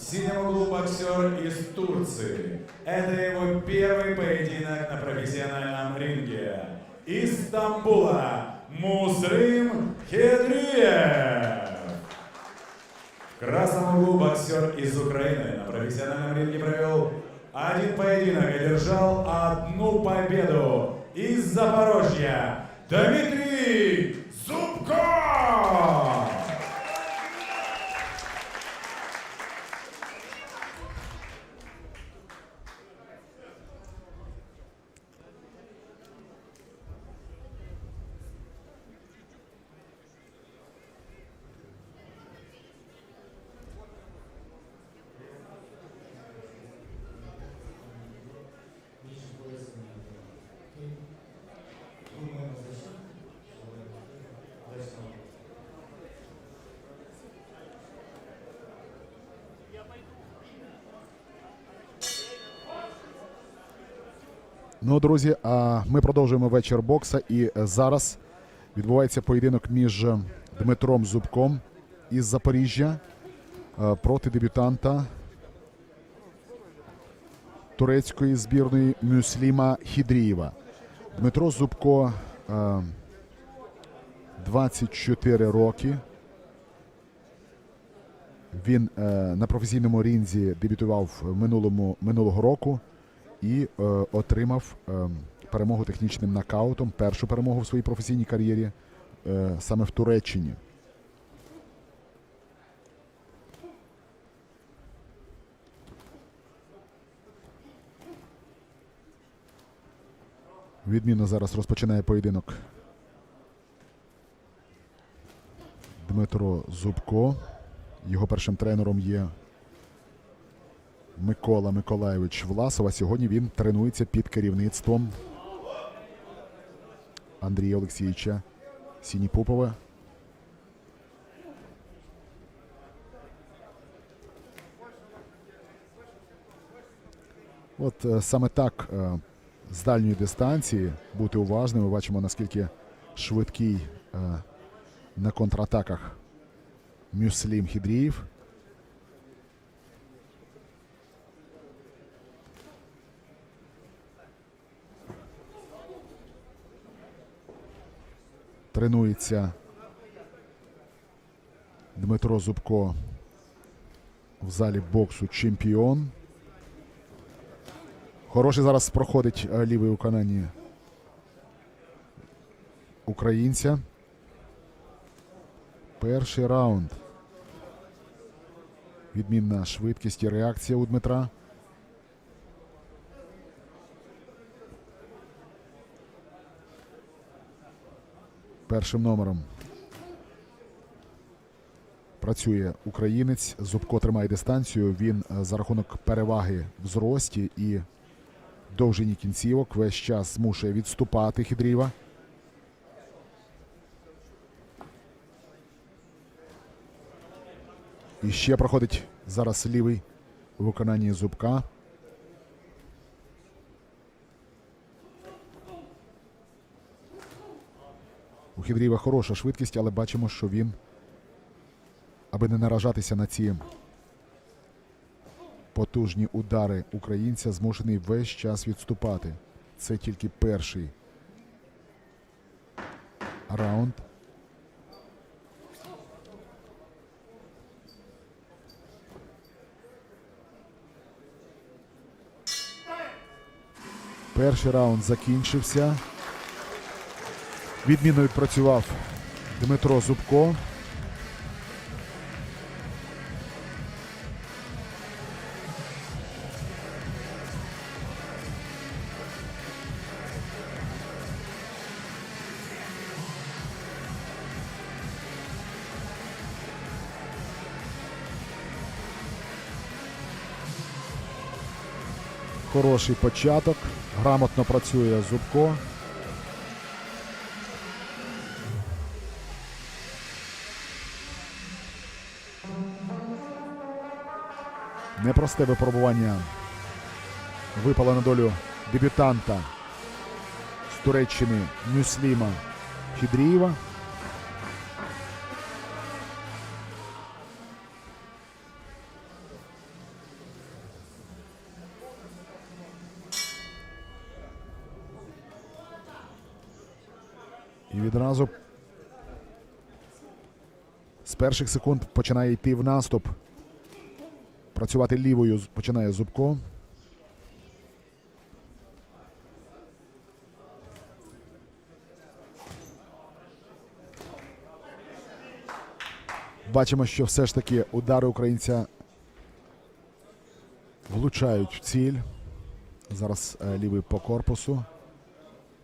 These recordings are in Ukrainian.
В синем углу боксер из Турции. Это его первый поединок на профессиональном ринге. Из Стамбула Мусрим Хедриев. В углу боксер из Украины на профессиональном ринге провел один поединок и одержал одну победу. Из Запорожья Дмитрий Зубко! Ну, друзі, а ми продовжуємо вечір бокса. І е, зараз відбувається поєдинок між е, Дмитром Зубком із Запоріжжя е, проти дебютанта турецької збірної Мюсліма Хідрієва. Дмитро Зубко е, 24 роки. Він на професійному рінзі дебютував минулому, минулого року і е, отримав е, перемогу технічним нокаутом. Першу перемогу в своїй професійній кар'єрі е, саме в Туреччині. Відмінно зараз розпочинає поєдинок Дмитро Зубко. Його першим тренером є Микола Миколайович Власов. А Сьогодні він тренується під керівництвом Андрія Олексійовича Сініпопова. От е, саме так е, з дальньої дистанції бути уважним. Ми бачимо, наскільки швидкий е, на контратаках Мюслім Хідріїв. Тренується Дмитро Зубко в залі боксу чемпіон. Хороший зараз проходить е, лівий у канані українця. Перший раунд. Відмінна швидкість і реакція у Дмитра. Першим номером працює українець. Зубко тримає дистанцію. Він е, за рахунок переваги в зрості і довжині кінцівок весь час змушує відступати Хідріва. І ще проходить зараз лівий у виконанні зубка. У Хідріва хороша швидкість, але бачимо, що він, аби не наражатися на ці потужні удари українця, змушений весь час відступати. Це тільки перший раунд. Перший раунд закінчився. Відмінно відпрацював Дмитро Зубко. Хороший початок. Грамотно працює Зубко. Непросте випробування випало на долю дебютанта з Туреччини Мюсліма Хідрієва. І відразу з перших секунд починає йти в наступ. Працювати лівою починає Зубко. Бачимо, що все ж таки удари українця влучають в ціль. Зараз е, лівий по корпусу.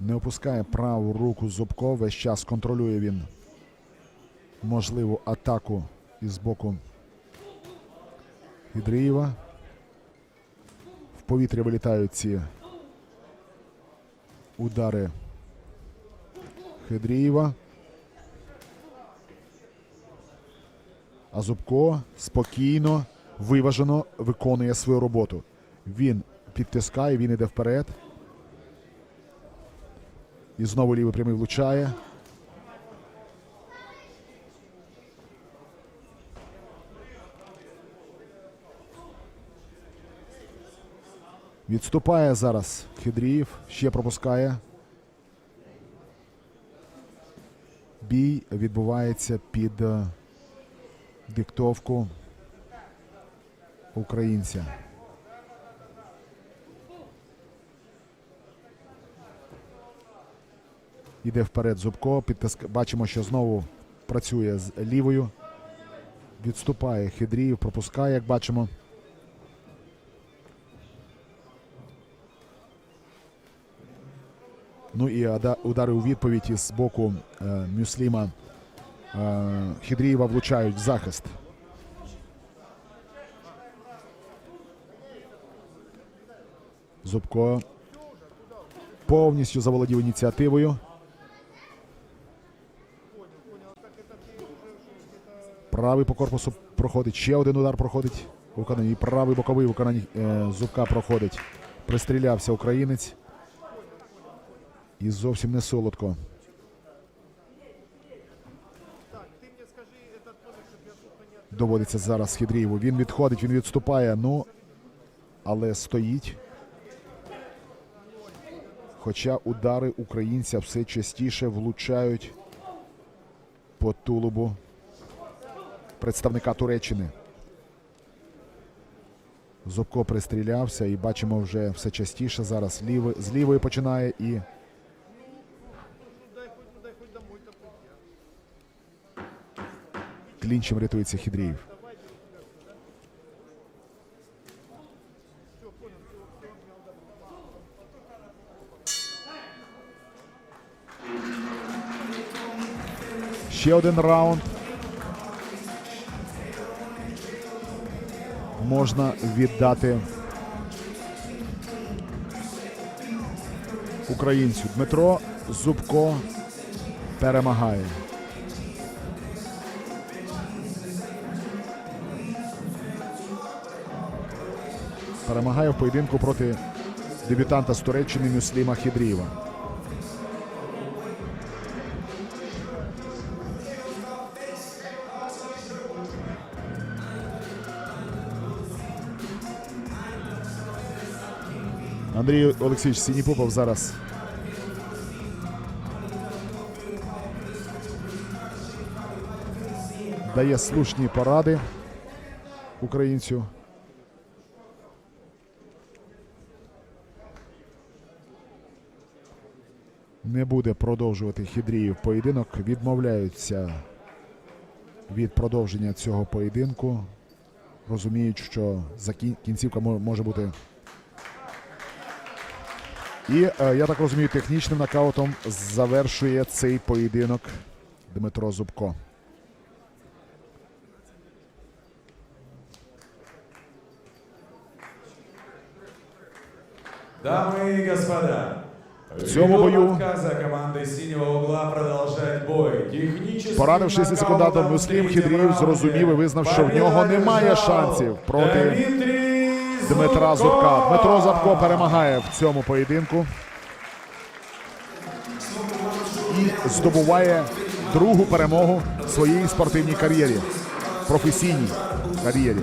Не опускає праву руку Зубко. Весь час контролює він можливу атаку із боку Ідрієва. В повітря вилітають ці удари Хидрієва. А Зубко спокійно, виважено виконує свою роботу. Він підтискає, він іде вперед. І знову лівий прямий влучає. Відступає зараз Хидріїв, ще пропускає. Бій відбувається під е, диктовку українця. Іде вперед Зубко, підтиск... бачимо, що знову працює з лівою. Відступає Хидріїв, пропускає, як бачимо. Ну і удари у відповідь із боку е, Мюсліма е, Хидрієва влучають в захист. Зубко повністю заволодів ініціативою. Правий по корпусу проходить. Ще один удар проходить у виконанні. І правий боковий у виконанні е, Зубка проходить. Пристрілявся українець. І зовсім не солодко. Доводиться зараз Хідрієву. Він відходить, він відступає. Ну, але стоїть. Хоча удари українця все частіше влучають по тулубу представника Туреччини. Зубко пристрілявся і бачимо вже все частіше зараз. Ліви, з лівої починає і клінчем рятується Хідріїв. Ще один раунд. Можна віддати українцю. Дмитро Зубко перемагає. Перемагає в поєдинку проти дебютанта з Туреччини Мюсліма Хідрієва. Андрій Олексійович Сініпопов зараз. Дає слушні поради українцю. Не буде продовжувати Хідріїв поєдинок. Відмовляються від продовження цього поєдинку. Розуміють, що кінцівка може бути і е, я так розумію, технічним нокаутом завершує цей поєдинок Дмитро Зубко. Дамы и господа, в цьому бою- Порадившись секундантом, Муслім в третьем Хідріїв раунде зрозумів і визнав, що в нього немає шансів проти Дмитра Зубка. Дмитро Зубко перемагає в цьому поєдинку і здобуває другу перемогу в своїй спортивній кар'єрі, професійній кар'єрі.